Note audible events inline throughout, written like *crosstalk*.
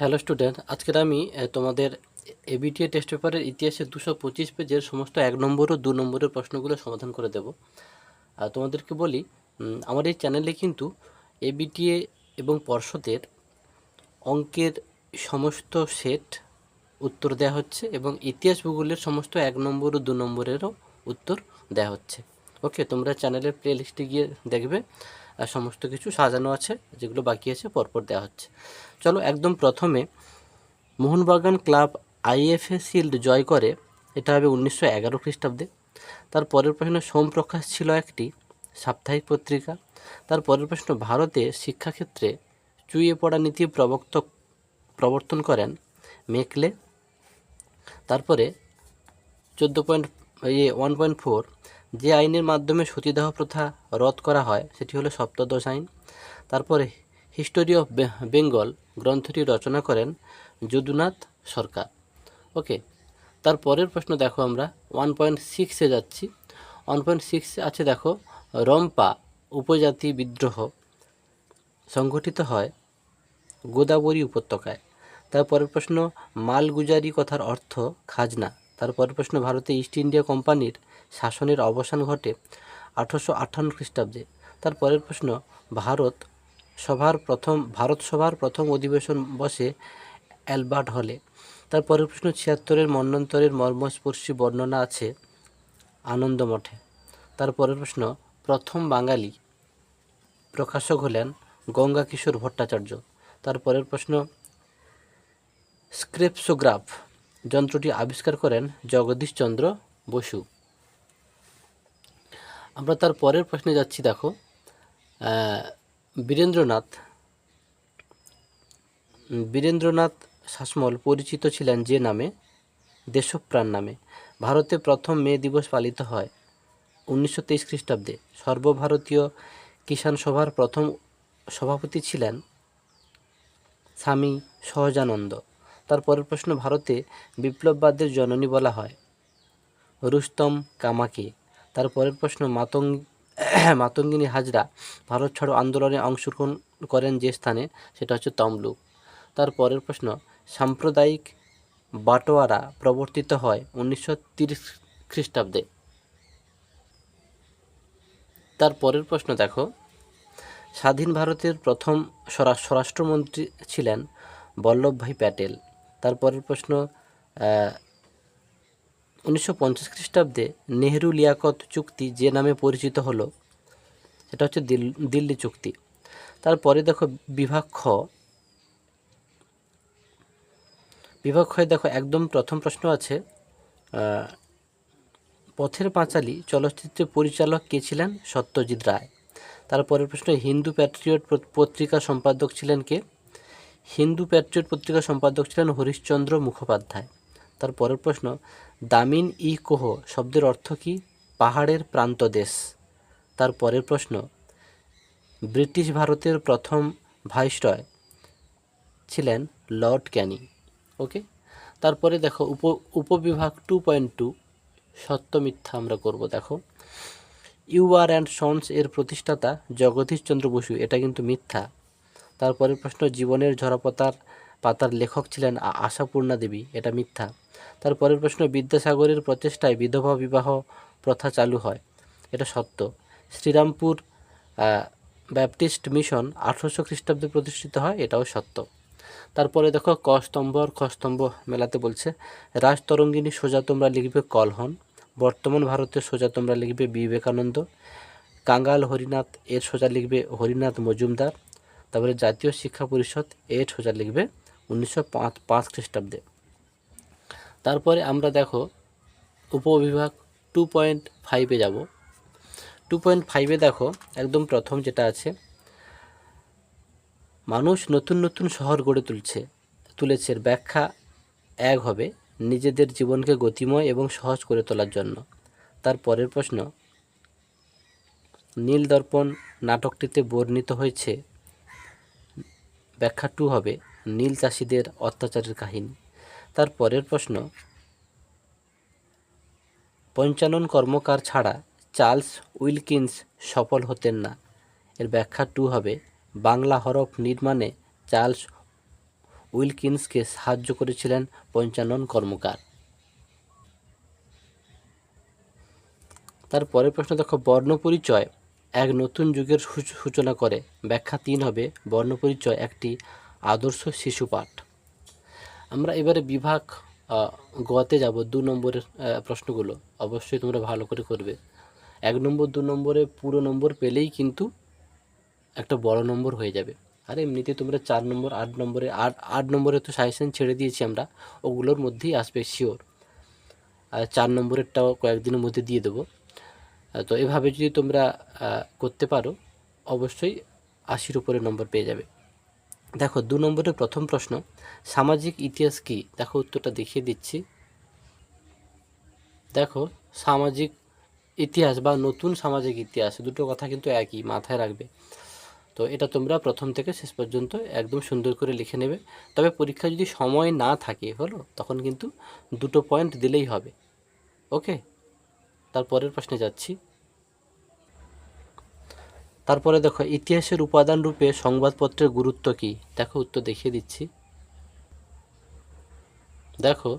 Hello student, আজকের আমি তোমাদের এবিটিএ টেস্ট পেপারের ইতিহাসের দুশো পঁচিশ পেজের সমস্ত এক নম্বর ও দু নম্বরের প্রশ্নগুলো সমাধান করে দেব। আর তোমাদেরকে বলি আমার এই চ্যানেলে কিন্তু এবিটিএ এবং পর্ষদের অঙ্কের সমস্ত সেট উত্তর দেওয়া হচ্ছে এবং ইতিহাস ভূগোলের সমস্ত এক নম্বর ও দু নম্বরেরও উত্তর দেওয়া হচ্ছে। ওকে, তোমরা চ্যানেলের প্লে লিস্টে গিয়ে দেখবে। সমস্ত কিছু সাজানো আছে, যেগুলো বাকি আছে পরপর দেওয়া হচ্ছে। চলো একদম প্রথমে মোহনবাগান ক্লাব আইএফএ শিল্ড জয় করে, এটা হবে উনিশশো এগারো খ্রিস্টাব্দে। তার পরের প্রশ্ন সোমপ্রকাশ ছিল একটি সাপ্তাহিক পত্রিকা। তার পরের প্রশ্ন, ভারতে শিক্ষাক্ষেত্রে চুইয়ে পড়া নীতি প্রবর্তক প্রবর্তন করেন মেকলে। তারপরে চোদ্দ পয়েন্ট ইয়ে ওয়ান পয়েন্ট ফোর যে আইনের মাধ্যমে সতীদাহ প্রথা রদ করা হয়, সেটি হলো সপ্তদশ আইন। তারপরে হিস্টোরি অফ বেঙ্গল গ্রন্থটি রচনা করেন যদুনাথ সরকার। ওকে, তার পরের প্রশ্ন দেখো আমরা। ওয়ান পয়েন্ট সিক্সে যাচ্ছি। ওয়ান পয়েন্ট সিক্সে আছে দেখো, রম্পা উপজাতি বিদ্রোহ সংগঠিত হয় গোদাবরী উপত্যকায়। তারপরের প্রশ্ন, মালগুজারি কথার অর্থ খাজনা। তারপরের প্রশ্ন, ভারতে ইস্ট ইন্ডিয়া কোম্পানির শাসনের অবসান ঘটে আঠারোশো আটান্ন খ্রিস্টাব্দে। তারপরের প্রশ্ন, ভারত সভার প্রথম, ভারত সভার প্রথম অধিবেশন বসে অ্যালবার্ট হলে? তারপরের প্রশ্ন, ছিয়াত্তরের মন্বন্তরের মর্মস্পর্শী বর্ণনা আছে আনন্দ মঠে তারপরের প্রশ্ন, প্রথম বাঙালি প্রকাশক হলেন গঙ্গা কিশোর ভট্টাচার্য তারপরের প্রশ্ন, স্ক্রেপসোগ্রাফ যন্ত্রটি আবিষ্কার করেন জগদীশচন্দ্র বসু। আমরা তার পরের প্রশ্নে যাচ্ছি, দেখো। বীরেন্দ্রনাথ বীরেন্দ্রনাথ শাসমল পরিচিত ছিলেন যে নামে? দেশপ্রাণ নামে। ভারতে প্রথম মে দিবস পালিত হয় উনিশশো তেইশ খ্রিস্টাব্দে। সর্বভারতীয় কিষাণ সভার প্রথম সভাপতি ছিলেন স্বামী সহজানন্দ। তার পরের প্রশ্ন, ভারতে বিপ্লববাদের জননী বলা হয়। রুস্তম কামাকে। তারপরের প্রশ্ন, মাতঙ্গ, *clears throat* মাতঙ্গিনী হাজরা ভারত ছাড়ো আন্দোলনে অংশগ্রহণ করেন যে স্থানে? সেটা হচ্ছে তমলুক। তারপরের প্রশ্ন, সাম্প্রদায়িক বাটোয়ারা প্রবর্তিত হয় উনিশশো তিরিশ খ্রিস্টাব্দে। তার পরের প্রশ্ন দেখো, স্বাধীন ভারতের প্রথম স্বরা- স্বরাষ্ট্রমন্ত্রী ছিলেন বল্লভভাই প্যাটেল। তারপরের প্রশ্ন উনিশশো পঞ্চাশ খ্রিস্টাব্দে নেহেরু লিয়াকত চুক্তি যে নামে পরিচিত হলো, সেটা হচ্ছে দিল- দিল্লি চুক্তি। তারপরে দেখো বিভাগ খ বিভাগ খয়ে দেখো একদম প্রথম প্রশ্ন আছে পথের পাঁচালী চলচ্চিত্রের পরিচালক কে ছিলেন? সত্যজিৎ রায়। তারপরের প্রশ্ন, হিন্দু প্যাট্রিয়ট পত- পত্রিকা সম্পাদক ছিলেন কে? হিন্দু প্যাট্রিয়ট পত্রিকা সম্পাদক ছিলেন হরিশ্চন্দ্র মুখোপাধ্যায়। তারপরের প্রশ্ন, দামিন ই কোহ শব্দের অর্থ কী? পাহাড়ের প্রান্তদেশ তার পরের প্রশ্ন, ব্রিটিশ ভারতের প্রথম ভাইসরয় ছিলেন লর্ড ক্যানি। ওকে? তারপরে দেখো, উপ, উপবিভাগ টু পয়েন্ট টু সত্য মিথ্যা আমরা করব, দেখো। ইউ আর অ্যান্ড সন্স এর প্রতিষ্ঠাতা জগদীশচন্দ্র বসু, এটা কিন্তু মিথ্যা। তারপরে প্রশ্ন, জীবনের ঝরাপাতার পাতার লেখক ছিলেন আশাপূর্ণা দেবী, এটা মিথ্যা। তারপরের প্রশ্ন, বিদ্যাসাগরের প্রচেষ্টায় বিধবা বিবাহ প্রথা চালু হয়, এটা সত্য। শ্রীরামপুর ব্যাপটিস্ট মিশন আঠারোশো খ্রিস্টাব্দে প্রতিষ্ঠিত হয়, এটাও সত্য। তারপরে দেখো, ক স্তম্ভ আর খ স্তম্ভ মেলাতে বলছে, রাজতরঙ্গিনী সোজা তোমরা লিখবে কলহন, বর্তমান ভারতের সোজা তোমরা লিখবে বিবেকানন্দ, কাঙ্গাল হরিনাথ, এর সোজা লিখবে হরিনাথ মজুমদার, তারপরে জাতীয় শিক্ষা পরিষদ, এর সোজা লিখবে উনিশশো পাঁচ পাঁচ খ্রিস্টাব্দে। তারপরে আমরা দেখো উপবিভাগ টু পয়েন্ট ফাইভে যাব। টু পয়েন্ট ফাইভে দেখো একদম প্রথম যেটা আছে, মানুষ নতুন নতুন শহর গড়ে তুলছে। তুলেছে ব্যাখ্যা এক হবে নিজেদের জীবনকে গতিময় এবং সহজ করে তোলার জন্য। তার পরের প্রশ্ন, নীল দর্পণ নাটকটিতে বর্ণিত হয়েছে, ব্যাখ্যা টু হবে নীল চাষিদের অত্যাচারের কাহিনী। তার পরের প্রশ্ন, পঞ্চানন কর্মকার ছাড়া চার্লস উইলকিন্স সফল হতেন না। এর ব্যাখ্যা টু হবে, বাংলা হরফ নির্মাণে চার্লস উইলকিন্সকে সাহায্য করেছিলেন পঞ্চানন কর্মকার। তার পরের প্রশ্ন, দেখো বর্ণপরিচয় এক নতুন যুগের সূচনা করে। ব্যাখ্যা তিন হবে বর্ণপরিচয় একটি আদর্শ শিশু পাঠ। আমরা এবারে বিভাগ গতে যাব। দু নম্বরের প্রশ্নগুলো অবশ্যই তোমরা ভালো করে করবে। এক নম্বর, দু নম্বরে পুরো নম্বর পেলেই কিন্তু একটা বড় নম্বর হয়ে যাবে। আর এমনিতে তোমরা চার নম্বর, আট নম্বরে, আট আট নম্বরে তো সাজেশন ছেড়ে দিয়েছি আমরা, ওগুলোর মধ্যেই আসবে শিওর আর চার নম্বরেরটাও কয়েকদিনের মধ্যে দিয়ে দেবো। তো এভাবে যদি তোমরা করতে পারো, অবশ্যই আশির উপরে নম্বর পেয়ে যাবে। দেখো, দু নম্বরের প্রথম প্রশ্ন, সামাজিক ইতিহাস কি? দেখো, উত্তরটা দেখিয়ে দিচ্ছি। দেখো, সামাজিক ইতিহাস বা নতুন সামাজিক ইতিহাস, দুটো কথা কিন্তু একই, মাথায় রাখবে। তো এটা তোমরা প্রথম থেকে শেষ পর্যন্ত একদম সুন্দর করে লিখে নেবে। তবে পরীক্ষা যদি সময় না থাকে, হলো, তখন কিন্তু দুটো পয়েন্ট দিলেই হবে। ওকে তারপরের প্রশ্নে যাচ্ছি। তারপরে দেখো, ইতিহাসের উপাদান রূপে সংবাদপত্রের গুরুত্ব কি? দেখো, উত্তর দেখিয়ে দিচ্ছি। দেখো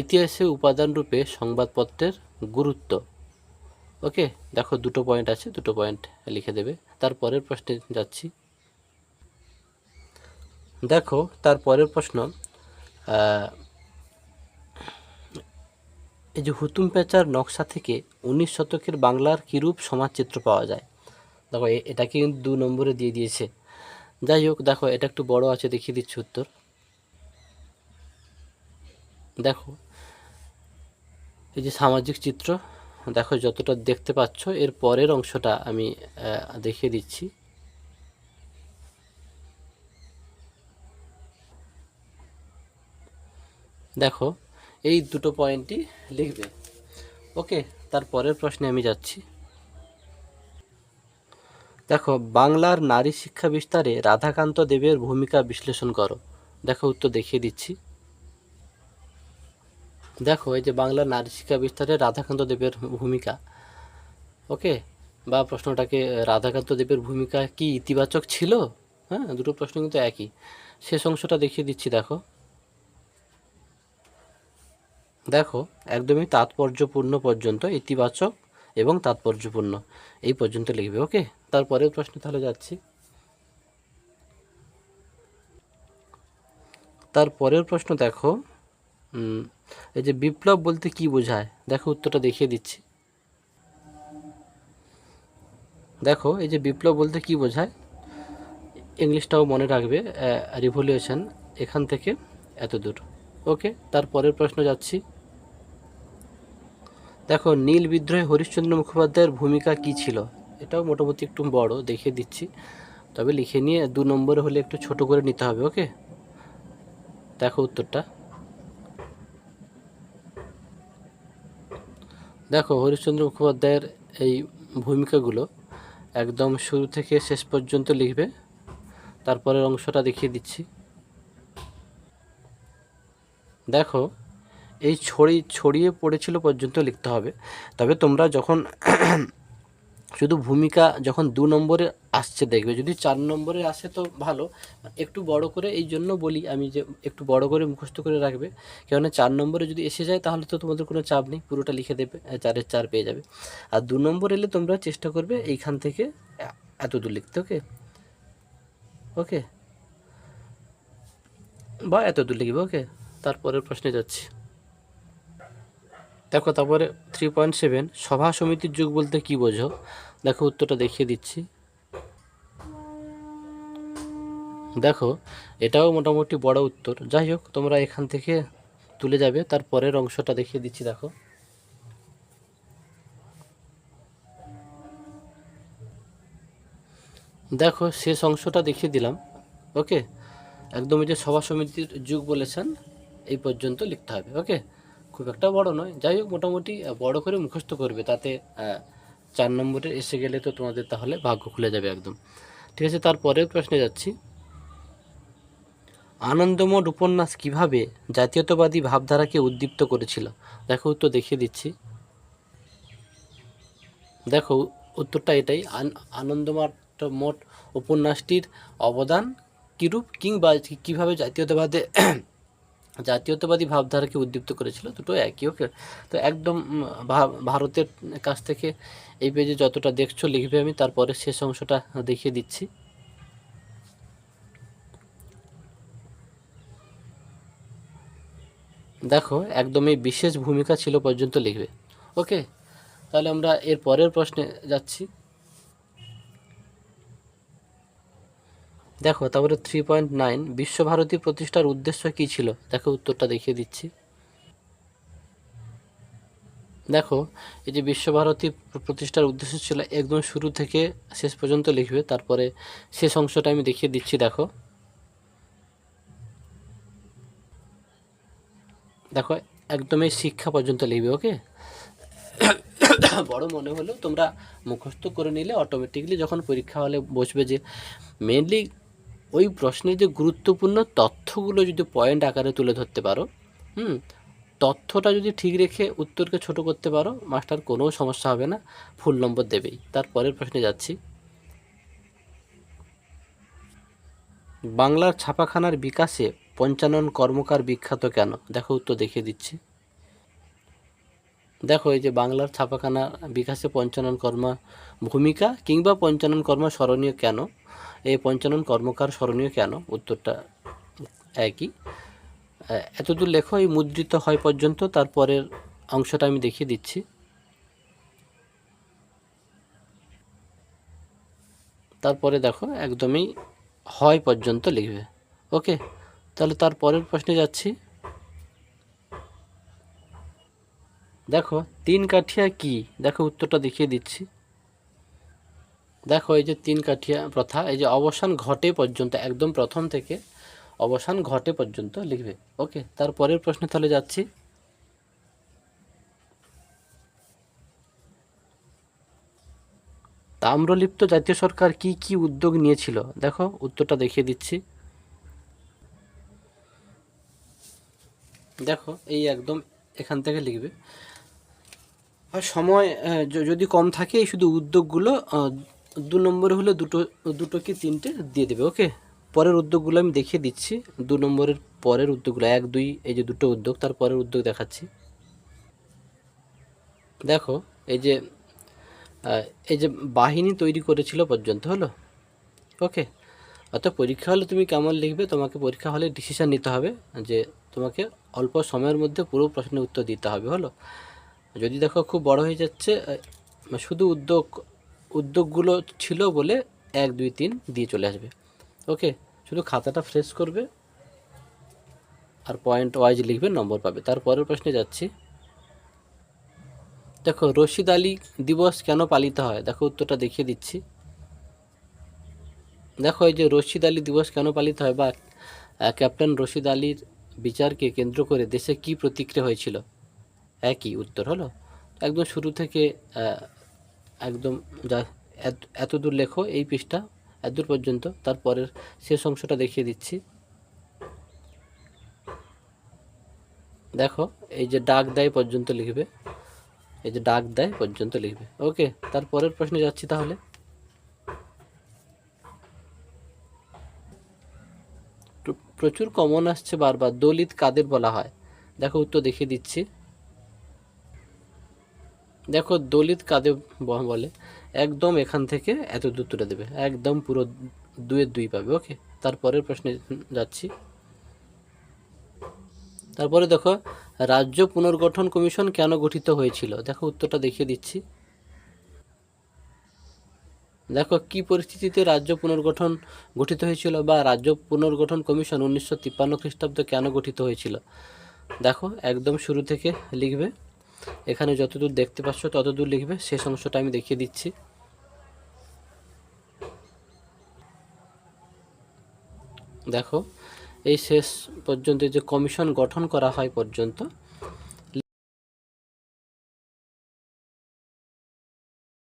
ইতিহাসে উপাদান রূপে সংবাদপত্রের গুরুত্ব। ওকে, দেখো, দুটো পয়েন্ট আছে, দুটো পয়েন্ট লিখে দেবে। তারপরের প্রশ্নে যাচ্ছি। দেখো তারপরের প্রশ্ন এই যে হুতুম পেঁচার নকশা থেকে উনিশ শতকের বাংলার কিরূপ সমাজচিত্র পাওয়া যায়? দেখো এটাকে কিন্তু দু নম্বরে দিয়ে দিয়েছে। যাই হোক, দেখো, এটা একটু বড় আছে, দেখিয়ে দিচ্ছি উত্তর। দেখো, এই যে সামাজিক চিত্র, দেখো, যতটা দেখতে পাচ্ছ, এর পরের অংশটা আমি দেখিয়ে দিচ্ছি। দেখো, এই দুটো পয়েন্টই লিখবে। ওকে, তার পরের প্রশ্নে আমি যাচ্ছি। বাংলার নারী শিক্ষা বিস্তারে রাধাকান্ত দেবের ভূমিকা বিশ্লেষণ করো। দেখো, উত্তর দেখিয়ে দিচ্ছি। দেখো, এই যে বাংলার নারী শিক্ষা বিস্তারে রাধাকান্ত দেবের ভূমিকা। ওকে? বা প্রশ্নটাকে, রাধাকান্ত দেবের ভূমিকা কি ইতিবাচক ছিল? হ্যাঁ দুটো প্রশ্ন কিন্তু একই। শেষ অংশটা দেখিয়ে দিচ্ছি, দেখো। দেখো, একদমই তাৎপর্যপূর্ণ পর্যন্ত ইতিবাচক এবং তাৎপর্যপূর্ণ। এই পর্যন্ত লিখবে, ওকে? তারপরের প্রশ্ন তাহলে যাচ্ছি। তারপরের প্রশ্ন দেখো। এই যে বিপ্লব বলতে কি বোঝায়? দেখো উত্তরটা দেখিয়ে দিচ্ছি। দেখো, এই যে বিপ্লব বলতে কি বোঝায়? ইংলিশটাও মনে রাখবে রিভলিউশন, এখান থেকে এত দূর ওকে, তারপরের প্রশ্ন যাচ্ছি। দেখো, নীল বিদ্রোহে হরিশ্চন্দ্র মুখোপাধ্যায়ের ভূমিকা কি ছিল? এটাও মোটামুটি একটু বড়, দেখিয়ে দিচ্ছি। তবে লিখে নিয়ে দু নম্বরে হলে একটু ছোট করে নিতে হবে, ওকে? দেখো উত্তরটা। দেখো, হরিশ্চন্দ্র মুখোপাধ্যায়ের এই ভূমিকাগুলো একদম শুরু থেকে শেষ পর্যন্ত লিখবে। তারপরের অংশটা দেখিয়ে দিচ্ছি। দেখো এই ছড়ি, ছড়িয়ে পড়েছিল পর্যন্ত লিখতে হবে। তবে তোমরা যখন *clears throat* শুধু ভূমিকা যখন দু নম্বরে আসছে দেখবে, যদি চার নম্বরে আসে তো ভালো। একটু বড় করে এই জন্য বলি আমি যে, একটু বড় করে মুখস্থ করে রাখবে। কেননা চার নম্বরে যদি এসে যায় তাহলে তো তোমাদের কোনো চাপ নেই, পুরোটা লিখে দেবে চারের চার পেয়ে যাবে। আর দু নম্বর এলে তোমরা চেষ্টা করবে এইখান থেকে এত দূর লিখতে, ওকে? ওকে? বা এত দূর লিখবে, ওকে? তারপরের প্রশ্নে যাচ্ছি। দেখো, তারপরে থ্রি পয়েন্ট সেভেন সভা সমিতির যুগ বলতে কি বোঝো? দেখো, উত্তরটা দেখিয়ে দিচ্ছি। দেখো, এটাও মোটামুটি বড় উত্তর। যাই হোক, তোমরা এখান থেকে তুলে যাবে, তার পরের অংশটা দেখিয়ে দিচ্ছি, দেখো। দেখো, শেষ অংশটা দেখিয়ে দিলাম, ওকে? একদম এই যে সভা সমিতির যুগ বলেছেন, এই পর্যন্ত লিখতে হবে, ওকে? খুব একটা বড় নয়। যাই হোক, মোটামুটি বড় করে মুখস্থ করবে। তাতে চার নম্বরে এসে গেলে তো তোমাদের তাহলে ভাগ্য খুলে যাবে একদম। ঠিক আছে, তারপরের প্রশ্নে যাচ্ছি। আনন্দমঠ উপন্যাস কীভাবে জাতীয়তাবাদী ভাবধারাকে উদ্দীপ্ত করেছিল? দেখো, উত্তর দেখিয়ে দিচ্ছি। দেখো, উত্তরটা এটাই। আন- আনন্দমঠ মোট উপন্যাসটির অবদান কীরূপ? কিংবা কীভাবে জাতীয়তাবাদে জাতীয়তাবাদী ভাবধারাকে উদ্দীপ্ত করেছিল দুটো একই, ওকে? তো একদম ভারতের কাছ থেকে এই পেজে যতটা দেখছ, লিখবে আমি, তারপরে শেষ অংশটা দেখিয়ে দিচ্ছি। দেখো, একদমই বিশেষ ভূমিকা ছিল পর্যন্ত লিখবে, ওকে? তাহলে আমরা এর পরের প্রশ্নে যাচ্ছি। দেখো, তারপরে থ্রি পয়েন্ট নাইন বিশ্বভারতী প্রতিষ্ঠার উদ্দেশ্য কী ছিল? দেখো, উত্তরটা দেখিয়ে দিচ্ছি। দেখো, এই যে বিশ্বভারতী প্রতিষ্ঠার উদ্দেশ্য ছিল একদম শুরু থেকে শেষ পর্যন্ত লিখবে, তারপরে শেষ অংশটা আমি দেখিয়ে দিচ্ছি, দেখো। দেখো, একদমই শিক্ষা পর্যন্ত লিখবে, ওকে? বড় মনে হলেও তোমরা মুখস্থ করে নিলে অটোমেটিকলি যখন পরীক্ষা হলে বসবে যে মেনলি ওই প্রশ্নের যে গুরুত্বপূর্ণ তথ্যগুলো যদি পয়েন্ট আকারে তুলে ধরতে পারো, হুম, তথ্যটা যদি ঠিক রেখে উত্তরকে ছোট করতে পারো, মাস্টার, কোনো সমস্যা হবে না, ফুল নম্বর দেবেই। তারপরের প্রশ্নে যাচ্ছি। বাংলার ছাপাখানার বিকাশে পঞ্চানন কর্মকার বিখ্যাত কেন? দেখো উত্তর দেখিয়ে দিচ্ছি। দেখো, এই যে বাংলার ছাপাখানা বিকাশে পঞ্চানন কর্মা ভূমিকা কিংবা পঞ্চানন কর্মা স্মরণীয় কেন? এই পঞ্চানন কর্মকার স্মরণীয় কেন? উত্তরটা একই। এতদূর লেখো, এই মুদ্রিত হয় পর্যন্ত তারপরের অংশটা আমি দেখিয়ে দিচ্ছি। তারপরে দেখো, একদমই হয় পর্যন্ত লিখবে। ওকে, তাহলে তার পরের প্রশ্নে যাচ্ছি। দেখো, তিন কাঠিয়া কি? দেখো উত্তরটা দেখিয়ে দিচ্ছি। দেখো, এই যে তিন কাঠিয়া প্রথা, এই যে অবসান ঘটে পর্যন্ত, একদম প্রথম থেকে অবসান ঘটে পর্যন্ত লিখবে। ওকে তারপরের প্রশ্নে তাহলে যাচ্ছি। তাম্রলিপ্ত জাতীয় সরকার কি কি উদ্যোগ নিয়েছিল? দেখো, উত্তরটা দেখিয়ে দিচ্ছি। দেখো, এই একদম এখান থেকে লিখবে। সময় যদি কম থাকে, এই শুধু উদ্যোগগুলো দু নম্বরে হলে দুটো দুটো কি তিনটে দিয়ে দেবে ওকে পরের উদ্যোগগুলো আমি দেখিয়ে দিচ্ছি। দু নম্বরের পরের উদ্যোগগুলো, এক, দুই, এই যে দুটো উদ্যোগ, তার পরের উদ্যোগ দেখাচ্ছি। দেখো, এই যে এই যে বাহিনী তৈরি করেছিল পর্যন্ত হলো ওকে অর্থাৎ পরীক্ষা হলে তুমি কেমন লিখবে, তোমাকে পরীক্ষা হলে ডিসিশন নিতে হবে যে তোমাকে অল্প সময়ের মধ্যে পুরো প্রশ্নের উত্তর দিতে হবে, হলো? যদি দেখো খুব বড় হয়ে যাচ্ছে শুধু উদ্যোগ উদ্যোগগুলো ছিল বলে এক, দুই, তিন দিয়ে চলে আসবে। ওকে শুধু খাতাটা ফ্রেশ করবে আর পয়েন্ট ওয়াইজ লিখবে নম্বর পাবে। তারপরের প্রশ্নে যাচ্ছি। দেখো, রশিদ আলী দিবস কেন পালিত হয়? দেখো, উত্তরটা দেখিয়ে দিচ্ছি। দেখো, এই যে রশিদ আলী দিবস কেন পালিত হয় বা ক্যাপ্টেন রশিদ আলীর বিচারকে কেন্দ্র করে দেশে কি প্রতিক্রিয়া হয়েছিল? একই উত্তর হলো। একদম শুরু থেকে একদম যা এত- দূর লেখো এই পৃষ্ঠা, এত দূর পর্যন্ত, তারপরের শেষ অংশটা দেখিয়ে দিচ্ছি। দেখো, এই যে ডাক দেয় পর্যন্ত লিখবে। এই যে ডাক দেয় পর্যন্ত লিখবে। ওকে, তারপরের প্রশ্নে যাচ্ছি তাহলে। প্র- প্রচুর কমন আসছে বারবার, দলিত কাদের বলা হয়? দেখো, উত্তর দেখিয়ে দিচ্ছি। দেখো দলিত কাদের ব- বলে? একদম এখান থেকে এত দূর তুলে দেবে। একদম পুরো দুয়ের দুই পাবে ওকে তারপরের প্রশ্নে যাচ্ছি। তারপরে দেখো, রাজ্য পুনর্গঠন কমিশন কেন গঠিত হয়েছিল? দেখো উত্তরটা দেখিয়ে দিচ্ছি। দেখো, কি পরিস্থিতিতে রাজ্য পুনর্গঠন গঠিত হয়েছিল বা রাজ্য পুনর্গঠন কমিশন উনিশশো তিপ্পান্ন খ্রিস্টাব্দে কেন গঠিত হয়েছিল? দেখো, একদম শুরু থেকে লিখবে। এখানে যতদূর দেখতে পাচ্ছ, ততদূর লিখবে। শেষ অংশটা আমি দেখিয়ে দিচ্ছি। দেখো, এই শেষ পর্যন্ত যে কমিশন গঠন করা হয় পর্যন্ত